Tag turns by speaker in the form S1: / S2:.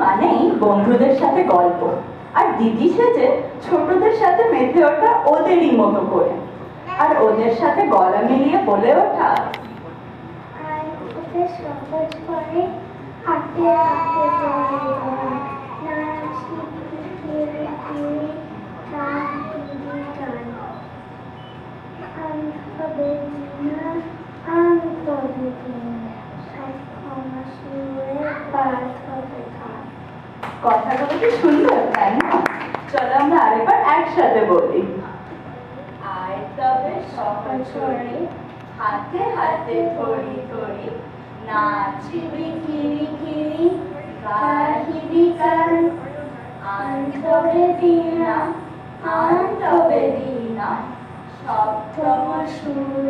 S1: মানেই বন্ধুদের সাথে গল্প। আর দিদি সেজে ছোটদের সাথে মেতে ওঠা ওদেরই মতো করে। আর ওদের সাথে গলা মিলিয়ে বলে ওঠা।
S2: সহজ ধরে ধরে নাচি কিরি কিরি গান কিরি গান আমি হবে না আমি তবে দিন সব ক্ষমা শুয়ে পার হবে গান
S1: কথাগুলো কি সুন্দর, তাই না? চলো আমরা আরেকবার একসাথে বলি। আয় তবে সকাল ছড়ে, হাতে হাতে ধরি ধরি নাচিবি কিরি কিরি গাহিবি গান। আন তবে দিনা আন তবে দিনা, সপ্তম সুরে।